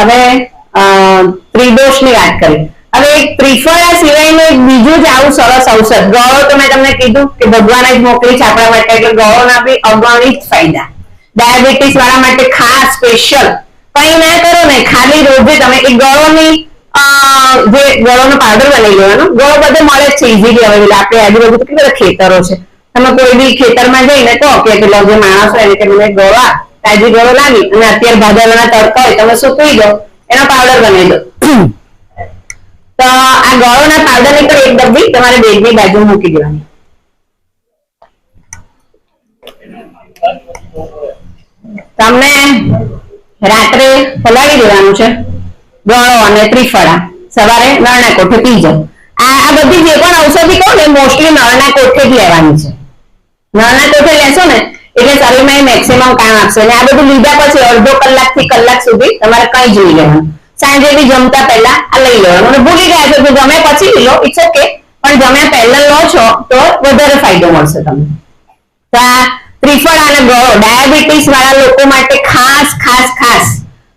હવે ત્રિદોષની વાત કરી. હવે એક ત્રિફળા સિવાયનું એક બીજું જ આવું સરસ ઔષધ. ગળો તો મેં તમને કીધું કે ભગવાન જ મોકલી છે આપણા માટે, એટલે ગળોના બી અગણિત ફાયદા. ડાયાબિટીસ વાળા માટે ખાસ સ્પેશિયલ કઈ ના કરો ને, ખાલી રોજે તમે એ ગળોની જે ગળોનો પાવડર બનાવી લેવાનો, ગળો બધે મળે જ છે ઇઝીલી અવેલેબલ આપણે આજુબાજુ તો કેટલા ખેતરો છે. તમે કોઈ બી ખેતરમાં જઈને કહો કે પેલો જે માણસ હોય એને કે મને ગળો આપ. તાજી ગળો લાવી અને અત્યારે ભાદરવાના તડકા હોય, તમે સૂકવી દો? એનો પાવડર બનાવી દો. તો આ ગળોના પાવડરની પણ એક ડબ્બી તમારે બેગની બાજુ મૂકી દેવાની. તમને રાત્રે ફલાવી દેવાનું છે, ગળો અને ત્રિફળા. સવારે નળના કોઠે પી જાઓ. આ બધી જે પણ ઔષધિ કહો ને મોસ્ટલી નળના કોઠે જ લેવાની છે. નળના કોઠે લેશો ને એટલે શરીરમાં મેક્સિમમ કામ આપશે. અને આ બધું લીધા પછી અડધો કલાકથી કલાક સુધી તમારે કઈ જોઈ લેવાનું. સાંજે બી જમતા પહેલા આ લઈ લેવાનું. અને ભૂલી ગયા છો તો જમે પછી લો ઇટ્સ ઓકે પણ જમ્યા પહેલા લો છો તો વધારે ફાયદો મળશે તમને. તો આ ત્રિફળ અને ગળો ડાયાબિટીસ વાળા લોકો માટે ખાસ ખાસ ખાસ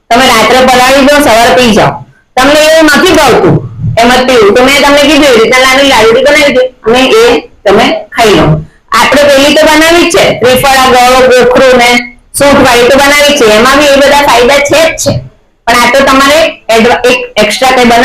તમે રાત્રે પલાળી દો, સવારે પી જાઓ. તમને એવું નથી ભાવતું એમ જ પીવું. તો મેં તમને કીધું એ રીતના નાની લાડુડી બનાવી દે. અને એ તમે ખાઈ લો. આપણે પેલી તો બનાવી છે. ત્રિફળા, ગળો, ગોખરું ને સૂટ વાળી તો બનાવી છે. એમાં બી એ બધા ફાયદા છે જ છે. પણ આ તો તમારે એક એક્સ્ટ્રા કઈ બનાવો